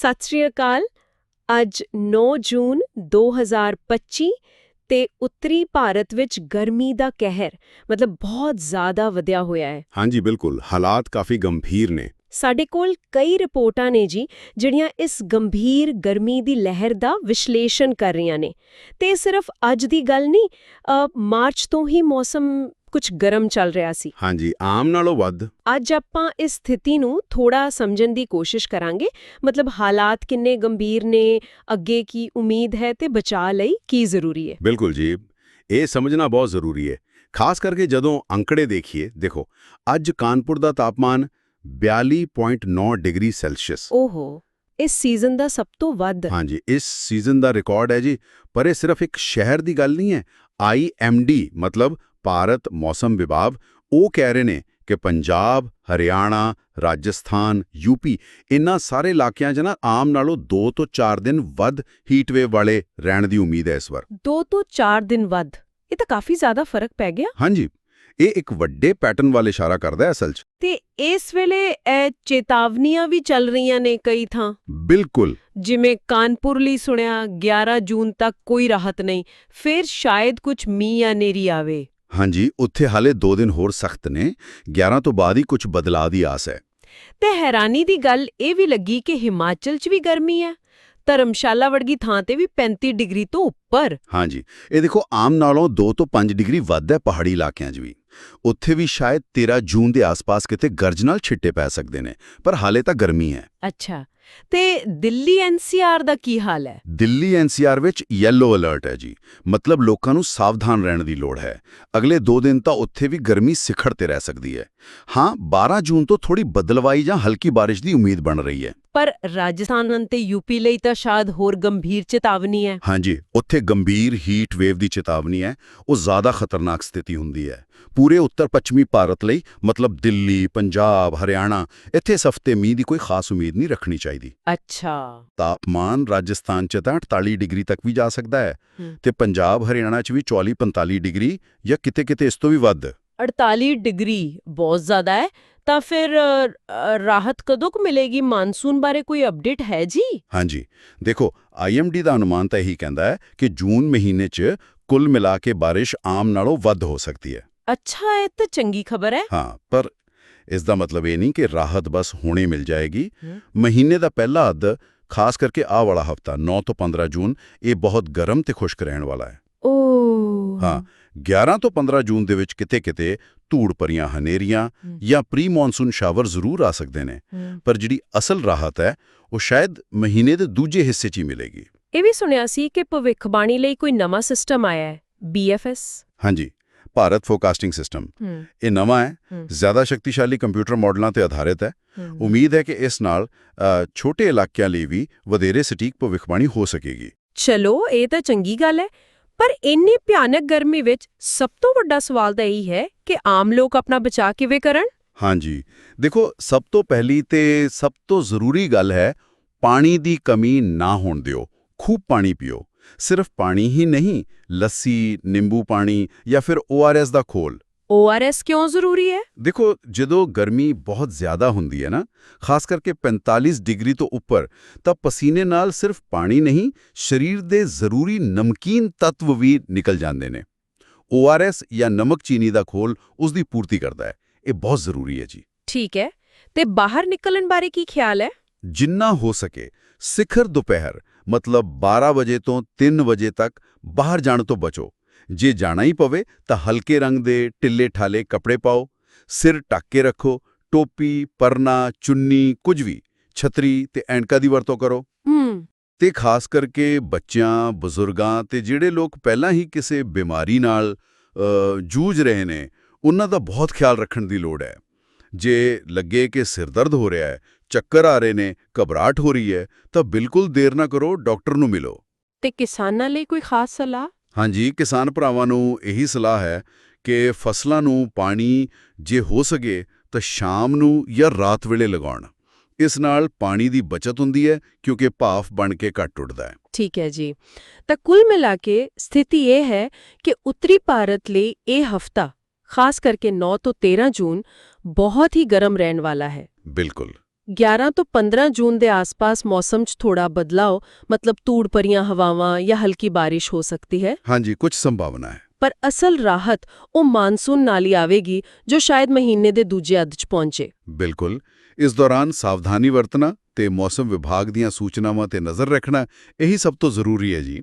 ਸਤਿ ਸ਼੍ਰੀ ਅਕਾਲ। ਅੱਜ 9 ਜੂਨ 2025 ਤੇ ਉੱਤਰੀ ਭਾਰਤ ਵਿੱਚ ਗਰਮੀ ਦਾ ਕਹਿਰ ਮਤਲਬ ਬਹੁਤ ਜ਼ਿਆਦਾ ਵਧਿਆ ਹੋਇਆ ਹੈ। ਹਾਂਜੀ ਬਿਲਕੁਲ। ਹਾਲਾਤ ਕਾਫੀ ਗੰਭੀਰ ਨੇ। ਸਾਡੇ ਕੋਲ ਕਈ ਰਿਪੋਰਟਾਂ ਨੇ ਜੀ ਜਿਹੜੀਆਂ ਇਸ ਗੰਭੀਰ ਗਰਮੀ ਦੀ ਲਹਿਰ ਦਾ ਵਿਸ਼ਲੇਸ਼ਣ ਕਰ ਰਹੀਆਂ ਨੇ। ਤੇ ਸਿਰਫ ਅੱਜ ਦੀ ਗੱਲ ਨਹੀਂ ਮਾਰਚ ਤੋਂ ਹੀ ਮੌਸਮ ਕੁਝ ਗਰਮ ਚੱਲ ਰਿਹਾ ਸੀ। ਹਾਂਜੀ ਆਮ ਨਾਲੋਂ ਵੱਧ। ਅੱਜ ਆਪਾਂ ਇਸ ਸਥਿਤੀ ਨੂੰ ਥੋੜਾ ਸਮਝਣ ਦੀ ਕੋਸ਼ਿਸ਼ ਕਰਾਂਗੇ। ਮਤਲਬ ਹਾਲਾਤ ਕਿੰਨੇ ਗੰਭੀਰ ਨੇ ਅੱਗੇ ਕੀ ਉਮੀਦ ਹੈ ਤੇ ਬਚਾਅ ਲਈ ਕੀ ਜ਼ਰੂਰੀ ਹੈ। ਬਿਲਕੁਲ ਜੀ। ਇਹ ਸਮਝਣਾ ਬਹੁਤ ਜ਼ਰੂਰੀ ਹੈ। ਖਾਸ ਕਰਕੇ ਜਦੋਂ ਅੰਕੜੇ ਦੇਖੀਏ ਦੇਖੋ ਅੱਜ ਕਾਨਪੁਰ ਦਾ ਤਾਪਮਾਨ 42.9 ਡਿਗਰੀ ਸੈਲਸੀਅਸ। ਓਹੋ ਇਸ ਸੀਜ਼ਨ ਦਾ ਸਭ ਤੋਂ ਵੱਧ। ਹਾਂਜੀ ਇਸ ਸੀਜ਼ਨ ਦਾ ਰਿਕਾਰਡ ਹੈ ਜੀ ਪਰ ਇਹ ਸਿਰਫ ਇੱਕ ਸ਼ਹਿਰ ਦੀ ਗੱਲ ਨਹੀਂ ਹੈ ਆਈਐਮਡੀ ਮਤਲਬ ਭਾਰਤ ਮੌਸਮ ਵਿਭਾਗ ਉਹ ਕਹਿ ਰਹੇ ਨੇ ਕਿ ਪੰਜਾਬ ਹਰਿਆਣਾ ਰਾਜਸਥਾਨ ਯੂਪੀ ਇਨ੍ਹਾਂ ਸਾਰੇ ਇਲਾਕਿਆਂ 'ਚ ਨਾ ਆਮ ਨਾਲੋਂ 2 ਤੋਂ 4 ਦਿਨ ਵੱਧ ਹੀਟ ਵੇਵ ਵਾਲੇ ਰਹਿਣ ਦੀ ਉਮੀਦ ਹੈ ਇਸ ਵਾਰ। 2 ਤੋਂ 4 ਦਿਨ ਵੱਧ? ਇਹ ਤਾਂ ਕਾਫੀ ਜ਼ਿਆਦਾ ਫ਼ਰਕ ਪੈ ਗਿਆ। ਹਾਂਜੀ। ਇਹ ਇੱਕ ਵੱਡੇ ਪੈਟਰਨ ਵੱਲ ਇਸ਼ਾਰਾ ਕਰਦਾ ਹੈ ਅਸਲ 'ਚ। ਤੇ ਇਸ ਵੇਲੇ ਇਹ ਚੇਤਾਵਨੀਆਂ ਵੀ ਚੱਲ ਰਹੀਆਂ ਨੇ ਕਈ ਥਾਂ? ਬਿਲਕੁਲ। ਜਿਵੇਂ ਕਾਨਪੁਰ ਲਈ ਸੁਣਿਆ 11 ਜੂਨ ਤੱਕ ਕੋਈ ਰਾਹਤ ਨਹੀਂ ਫਿਰ ਸ਼ਾਇਦ ਕੁਝ ਮੀਂਹ ਜਾਂ ਨੇਰੀ ਆਵੇ। ਹਾਂਜੀ ਉੱਥੇ ਹਾਲੇ 2 ਦਿਨ ਹੋਰ ਸਖਤ ਨੇ। 11 ਤੋਂ ਬਾਅਦ ਹੀ ਕੁਝ ਬਦਲਾਅ ਦੀ ਆਸ ਹੈ। ਤੇ ਹੈਰਾਨੀ ਦੀ ਗੱਲ ਇਹ ਵੀ ਲੱਗੀ ਕਿ ਹਿਮਾਚਲ 'ਚ ਵੀ ਗਰਮੀ ਹੈ। ਧਰਮਸ਼ਾਲਾ ਵਰਗੀ ਥਾਂ ਤੇ ਵੀ 35 ਡਿਗਰੀ ਤੋਂ ਉੱਪਰ। ਹਾਂਜੀ ਇਹ ਦੇਖੋ ਆਮ ਨਾਲੋਂ 2 ਤੋਂ 5 ਡਿਗਰੀ ਵੱਧ ਹੈ ਪਹਾੜੀ ਇਲਾਕਿਆਂ 'ਚ ਵੀ। ਉੱਥੇ ਵੀ ਸ਼ਾਇਦ 13 ਜੂਨ ਦੇ ਆਸ-ਪਾਸ ਕਿਤੇ ਗਰਜ ਨਾਲ ਛਿੱਟੇ ਪੈ ਸਕਦੇ ਨੇ ਪਰ ਹਾਲੇ ਤਾਂ ਗਰਮੀ ਹੈ। ਅੱਛਾ। ਤੇ ਦਿੱਲੀ ਐਨਸੀਆਰ ਦਾ ਕੀ ਹਾਲ ਹੈ? ਦਿੱਲੀ ਐਨਸੀਆਰ ਵਿੱਚ ਯੈਲੋ ਅਲਰਟ ਹੈ ਜੀ। ਮਤਲਬ ਲੋਕਾਂ ਨੂੰ ਸਾਵਧਾਨ ਰਹਿਣ ਦੀ ਲੋੜ ਹੈ। ਅਗਲੇ 2 ਦਿਨ ਤਾਂ ਉੱਥੇ ਵੀ ਗਰਮੀ ਸਿਖਰ ਤੇ ਰਹਿ ਸਕਦੀ ਹੈ। ਹਾਂ 12 ਜੂਨ ਤੋਂ ਥੋੜੀ ਬਦਲਵਾਈ ਜਾਂ ਹਲਕੀ ਬਾਰਿਸ਼ ਦੀ ਉਮੀਦ ਬਣ ਰਹੀ ਹੈ। ਪਰ ਰਾਜਸਥਾਨ ਅਤੇ ਯੂਪੀ ਲਈ ਤਾਂ ਸ਼ਾਇਦ ਹੋਰ ਗੰਭੀਰ ਚੇਤਾਵਨੀ ਹੈ। ਹਾਂਜੀ ਉੱਥੇ ਗੰਭੀਰ ਹੀਟ ਵੇਵ ਦੀ ਚੇਤਾਵਨੀ ਹੈ। ਉਹ ਜ਼ਿਆਦਾ ਖਤਰਨਾਕ ਸਥਿਤੀ ਹੁੰਦੀ ਹੈ। ਪੂਰੇ ਉੱਤਰ ਪੱਛਮੀ ਭਾਰਤ ਲਈ ਮਤਲਬ ਦਿੱਲੀ ਪੰਜਾਬ ਹਰਿਆਣਾ ਇੱਥੇ ਇਸ ਹਫ਼ਤੇ ਮੀਂਹ ਦੀ ਕੋਈ ਖਾਸ ਉਮੀਦ ਨਹੀਂ ਰੱਖਣੀ ਚਾਹੀਦੀ। ਅੱਛਾ। ਤਾਪਮਾਨ ਰਾਜਸਥਾਨ 'ਚ ਤਾਂ 48 ਡਿਗਰੀ ਤੱਕ ਵੀ ਜਾ ਸਕਦਾ ਹੈ। ਤੇ ਪੰਜਾਬ ਹਰਿਆਣਾ 'ਚ ਵੀ 44-45 ਡਿਗਰੀ ਜਾਂ ਕਿਤੇ-ਕਿਤੇ ਇਸ ਤੋਂ ਵੀ ਵੱਧ। 48 ਡਿਗਰੀ ਬਹੁਤ ਜ਼ਿਆਦਾ ਹੈ। ਤਾਂ ਫਿਰ ਰਾਹਤ ਕਦੋਂ ਕੁ ਮਿਲੇਗੀ? ਮਾਨਸੂਨ ਬਾਰੇ ਕੋਈ ਅਪਡੇਟ ਹੈ ਜੀ? ਹਾਂਜੀ। ਦੇਖੋ ਆਈਐਮਡੀ ਦਾ ਅਨੁਮਾਨ ਤਾਂ ਇਹੀ ਕਹਿੰਦਾ ਹੈ ਕਿ ਜੂਨ ਮਹੀਨੇ 'ਚ ਕੁੱਲ ਮਿਲਾ ਕੇ ਬਾਰਿਸ਼ ਆਮ ਨਾਲੋਂ ਵੱਧ ਹੋ ਸਕਦੀ ਹੈ। ਅੱਛਾ ਇਹ ਤਾਂ ਚੰਗੀ ਖਬਰ ਹੈ। ਹਾਂ ਪਰ ਇਸ ਦਾ ਮਤਲਬ ਇਹ ਨਹੀਂ ਕਿ ਰਾਹਤ ਬਸ ਹੁਣੇ ਮਿਲ ਜਾਏਗੀ। ਮਹੀਨੇ ਦਾ ਪਹਿਲਾ ਅੱਧ ਖਾਸ ਕਰਕੇ ਆਹ ਵਾਲਾ ਹਫਤਾ 9 ਤੋਂ 15 ਜੂਨ ਇਹ ਬਹੁਤ ਗਰਮ ਤੇ ਖੁਸ਼ਕ ਰਹਿਣ ਵਾਲਾ ਹੈ। ਓ। ਹਾਂ 11 ਤੋਂ 15 ਜੂਨ ਦੇ ਵਿੱਚ ਕਿਤੇ-ਕਿਤੇ ਧੂੜ ਭਰੀਆਂ ਹਨੇਰੀਆਂ। ਜਾਂ ਪ੍ਰੀ ਮੌਨਸੂਨ ਸ਼ਾਵਰ ਜ਼ਰੂਰ ਆ ਸਕਦੇ ਨੇ। ਪਰ ਜਿਹੜੀ ਅਸਲ ਰਾਹਤ ਹੈ ਉਹ ਸ਼ਾਇਦ ਮਹੀਨੇ ਦੇ ਦੂਜੇ ਹਿੱਸੇ 'ਚ ਹੀ ਮਿਲੇਗੀ। ਇਹ ਵੀ ਸੁਣਿਆ ਸੀ ਕਿ ਭਵਿੱਖਬਾਣੀ ਲਈ ਕੋਈ ਨਵਾਂ ਸਿਸਟਮ ਆਇਆ ਹੈ BFS ਹਾਂਜੀ। ਭਾਰਤ ਫੋਰਕਾਸਟਿੰਗ ਸਿਸਟਮ ਇਹ ਨਵਾਂ ਹੈ। ਜ਼ਿਆਦਾ ਸ਼ਕਤੀਸ਼ਾਲੀ ਕੰਪਿਊਟਰ ਮਾਡਲਾਂ ਤੇ ਆਧਾਰਿਤ ਹੈ। ਉਮੀਦ ਹੈ ਕਿ ਇਸ ਨਾਲ ਛੋਟੇ ਇਲਾਕਿਆਂ ਲਈ ਵੀ ਵਧੇਰੇ ਸਟੀਕ ਭਵਿੱਖਬਾਣੀ ਹੋ ਸਕੇਗੀ। ਚਲੋ ਇਹ ਤਾਂ ਚੰਗੀ ਗੱਲ ਹੈ ਪਰ ਇੰਨੀ ਭਿਆਨਕ ਗਰਮੀ ਵਿੱਚ ਸਭ ਤੋਂ ਵੱਡਾ ਸਵਾਲ ਤਾਂ ਇਹੀ ਹੈ ਕਿ ਆਮ ਲੋਕ ਆਪਣਾ ਬਚਾਅ ਕਿਵੇਂ ਕਰਨ? ਹਾਂਜੀ। ਦੇਖੋ ਸਭ ਤੋਂ ਪਹਿਲੀ ਤੇ ਸਭ ਤੋਂ ਜ਼ਰੂਰੀ ਗੱਲ ਹੈ ਪਾਣੀ ਦੀ ਕਮੀ ਨਾ ਹੋਣ ਦਿਓ। ਖੂਬ ਪਾਣੀ ਪੀਓ। ਸਿਰਫ ਪਾਣੀ ਹੀ ਨਹੀਂ ਲੱਸੀ ਨਿੰਬੂ ਪਾਣੀ ਜਾਂ ਫਿਰ ORS ਦਾ ਖੋਲ। ORS ਕਿਉਂ ਜ਼ਰੂਰੀ ਹੈ? ਦੇਖੋ ਜਦੋਂ ਗਰਮੀ ਬਹੁਤ ਜ਼ਿਆਦਾ ਹੁੰਦੀ ਹੈ ਨਾ ਖਾਸ ਕਰਕੇ 45 ਡਿਗਰੀ ਤੋਂ ਉੱਪਰ ਤਾਂ ਪਸੀਨੇ ਨਾਲ ਸਿਰਫ ਪਾਣੀ ਨਹੀਂ ਸਰੀਰ ਦੇ ਜ਼ਰੂਰੀ ਨਮਕੀਨ ਤੱਤਵ ਵੀ ਨਿਕਲ ਜਾਂਦੇ ਨੇ। ORS ਜਾਂ ਨਮਕ ਚੀਨੀ ਦਾ ਖੋਲ ਉਸ ਦੀ ਪੂਰਤੀ ਕਰਦਾ ਹੈ। ਇਹ ਬਹੁਤ ਜ਼ਰੂਰੀ ਹੈ ਜੀ। ਠੀਕ ਹੈ ਤੇ ਬਾਹਰ ਨਿਕਲਣ ਬਾਰੇ ਕੀ ਖਿਆਲ ਹੈ? ਜਿੰਨਾ ਹੋ ਸਕੇ ਸਿਖਰ ਦੁਪਹਿਰ ਮਤਲਬ 12 ਵਜੇ ਤੋਂ 3 ਵਜੇ ਤੱਕ ਬਾਹਰ ਜਾਣ ਤੋਂ ਬਚੋ। ਜੇ ਜਾਣਾ ਹੀ ਪਵੇ ਤਾਂ ਹਲਕੇ ਰੰਗ ਦੇ ਟਿੱਲੇ-ਠਾਲੇ ਕੱਪੜੇ ਪਾਓ ਸਿਰ ਢੱਕ ਕੇ ਰੱਖੋ ਟੋਪੀ ਪਰਨਾ ਚੁੰਨੀ ਕੁਝ ਵੀ ਛਤਰੀ ਤੇ ਐਨਕਾਂ ਦੀ ਵਰਤੋਂ ਕਰੋ। ਹੂੰ। ਤੇ ਖਾਸ ਕਰਕੇ ਬੱਚਿਆਂ ਬਜ਼ੁਰਗਾਂ ਤੇ ਜਿਹੜੇ ਲੋਕ ਪਹਿਲਾਂ ਹੀ ਕਿਸੇ ਬਿਮਾਰੀ ਨਾਲ ਜੂਝ ਰਹੇ ਨੇ ਉਹਨਾਂ ਦਾ ਬਹੁਤ ਖਿਆਲ ਰੱਖਣ ਦੀ ਲੋੜ ਹੈ। ਜੇ ਲੱਗੇ ਕਿ ਸਿਰ ਦਰਦ ਹੋ ਰਿਹਾ ਹੈ ਚੱਕਰ ਆ ਰਹੇ ਨੇ ਘਬਰਾਹਟ ਹੋ ਰਹੀ ਹੈ ਤਾਂ ਬਿਲਕੁਲ ਦੇਰ ਨਾ ਕਰੋ ਡਾਕਟਰ ਨੂੰ ਮਿਲੋ। ਤੇ ਕਿਸਾਨਾਂ ਲਈ ਕੋਈ ਖਾਸ ਸਲਾਹ? ਹਾਂਜੀ ਕਿਸਾਨ ਭਰਾਵਾਂ ਨੂੰ ਇਹੀ ਸਲਾਹ ਹੈ ਕਿ ਫਸਲਾਂ ਨੂੰ ਪਾਣੀ ਜੇ ਹੋ ਸਕੇ ਤਾਂ ਸ਼ਾਮ ਨੂੰ ਜਾਂ ਰਾਤ ਵੇਲੇ ਲਗਾਉਣ। ਇਸ ਨਾਲ ਪਾਣੀ ਦੀ ਬਚਤ ਹੁੰਦੀ ਹੈ ਕਿਉਂਕਿ ਭਾਫ ਬਣ ਕੇ ਘੱਟ ਉੱਡਦਾ ਹੈ। ਠੀਕ ਹੈ ਜੀ। ਤਾਂ ਕੁੱਲ ਮਿਲਾ ਕੇ ਸਥਿਤੀ ਇਹ ਹੈ ਕਿ ਉੱਤਰੀ ਭਾਰਤ ਲਈ ਇਹ ਹਫਤਾ ਖਾਸ ਕਰਕੇ 9 ਤੋਂ 13 ਜੂਨ ਬਹੁਤ ਹੀ ਗਰਮ ਰਹਿਣ ਵਾਲਾ ਹੈ। ਬਿਲਕੁਲ। 11 ਤੋਂ 15 ਜੂਨ ਦੇ ਆਸ-ਪਾਸ ਮੌਸਮ 'ਚ ਥੋੜਾ ਬਦਲਾਅ ਮਤਲਬ ਧੂੜ ਭਰੀਆਂ ਹਵਾਵਾਂ ਜਾਂ ਹਲਕੀ ਬਾਰਿਸ਼ ਹੋ ਸਕਦੀ ਹੈ? ਹਾਂਜੀ ਕੁਝ ਸੰਭਾਵਨਾ ਹੈ। ਪਰ ਅਸਲ ਰਾਹਤ ਉਹ ਮਾਨਸੂਨ ਨਾਲ ਹੀ ਆਵੇਗੀ ਜੋ ਸ਼ਾਇਦ ਮਹੀਨੇ ਦੇ ਦੂਜੇ ਅੱਧ 'ਚ ਪਹੁੰਚੇ। ਬਿਲਕੁਲ। ਇਸ ਦੌਰਾਨ ਸਾਵਧਾਨੀ ਵਰਤਣਾ ਤੇ ਮੌਸਮ ਵਿਭਾਗ ਦੀਆਂ ਸੂਚਨਾਵਾਂ ਤੇ ਨਜ਼ਰ ਰੱਖਣਾ ਇਹੀ ਸਭ ਤੋਂ ਜ਼ਰੂਰੀ ਹੈ ਜੀ।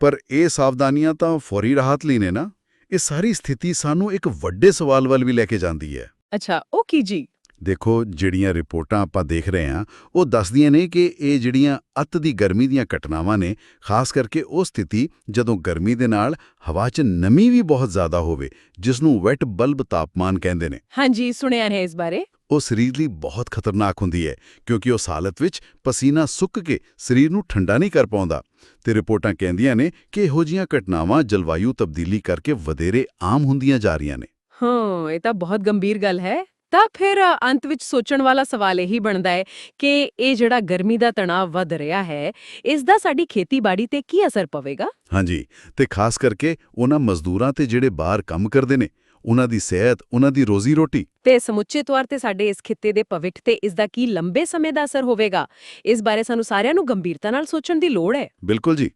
ਪਰ ਇਹ ਸਾਵਧਾਨੀਆਂ ਤਾਂ ਫੌਰੀ ਰਾਹਤ ਲਈ ਨੇ ਨਾ। ਇਹ ਸਾਰੀ ਸਥਿਤੀ ਸਾਨੂੰ ਇੱਕ ਵੱਡੇ ਸਵਾਲ ਵੱਲ ਵੀ ਲੈ ਕੇ ਜਾਂਦੀ ਹੈ। ਅੱਛਾ ਉਹ ਕੀ ਜੀ? ਦੇਖੋ ਜਿਹੜੀਆਂ ਰਿਪੋਰਟਾਂ ਆਪਾਂ ਦੇਖ ਰਹੇ ਹਾਂ ਉਹ ਦੱਸਦੀਆਂ ਨੇ ਕਿ ਇਹ ਜਿਹੜੀਆਂ ਅੱਤ ਦੀ ਗਰਮੀ ਦੀਆਂ ਘਟਨਾਵਾਂ ਨੇ ਖਾਸ ਕਰਕੇ ਉਹ ਸਥਿਤੀ ਜਦੋਂ ਗਰਮੀ ਦੇ ਨਾਲ ਹਵਾ 'ਚ ਨਮੀ ਵੀ ਬਹੁਤ ਜ਼ਿਆਦਾ ਹੋਵੇ ਜਿਸ ਨੂੰ ਵੈਟ ਬਲਬ ਤਾਪਮਾਨ ਕਹਿੰਦੇ ਨੇ। ਹਾਂਜੀ ਸੁਣਿਆ ਹੈ ਇਸ ਬਾਰੇ। ਉਹ ਸਰੀਰ ਲਈ ਬਹੁਤ ਖਤਰਨਾਕ ਹੁੰਦੀ ਹੈ ਕਿਉਂਕਿ ਉਸ ਹਾਲਤ ਵਿੱਚ ਪਸੀਨਾ ਸੁੱਕ ਕੇ ਸਰੀਰ ਨੂੰ ਠੰਡਾ ਨਹੀਂ ਕਰ ਪਾਉਂਦਾ। ਤੇ ਰਿਪੋਰਟਾਂ ਕਹਿੰਦੀਆਂ ਨੇ ਕਿ ਇਹੋ ਜਿਹੀਆਂ ਘਟਨਾਵਾਂ ਜਲਵਾਯੂ ਤਬਦੀਲੀ ਕਰਕੇ ਵਧੇਰੇ ਆਮ ਹੁੰਦੀਆਂ ਜਾ ਰਹੀਆਂ ਨੇ। ਹਾਂ ਇਹ ਤਾਂ ਬਹੁਤ ਗੰਭੀਰ ਗੱਲ ਹੈ। ਤਾਂ ਫਿਰ ਅੰਤ ਵਿੱਚ ਸੋਚਣ ਵਾਲਾ ਸਵਾਲ ਇਹੀ ਬਣਦਾ ਹੈ ਕਿ ਇਹ ਜਿਹੜਾ ਗਰਮੀ ਦਾ ਤਣਾਅ ਵੱਧ ਰਿਹਾ ਹੈ ਇਸ ਦਾ ਸਾਡੀ ਖੇਤੀਬਾੜੀ ਤੇ ਕੀ ਅਸਰ ਪਵੇਗਾ? ਹਾਂਜੀ ਤੇ ਖਾਸ ਕਰਕੇ ਉਹਨਾਂ ਮਜ਼ਦੂਰਾਂ ਤੇ ਜਿਹੜੇ ਬਾਹਰ ਕੰਮ ਕਰਦੇ ਨੇ ਉਹਨਾਂ ਦੀ ਸਿਹਤ ਉਹਨਾਂ ਦੀ ਰੋਜ਼ੀ ਰੋਟੀ ਤੇ ਸਮੁੱਚੇ ਤੌਰ ਤੇ ਸਾਡੇ ਇਸ ਖਿੱਤੇ ਦੇ ਭਵਿੱਖ ਤੇ ਇਸ ਦਾ ਕੀ ਲੰਬੇ ਸਮੇਂ ਦਾ ਅਸਰ ਹੋਵੇਗਾ? ਇਸ ਬਾਰੇ ਸਾਨੂੰ ਸਾਰਿਆਂ ਨੂੰ ਗੰਭੀਰਤਾ ਨਾਲ ਸੋਚਣ ਦੀ ਲੋੜ ਹੈ। ਬਿਲਕੁਲ ਜੀ।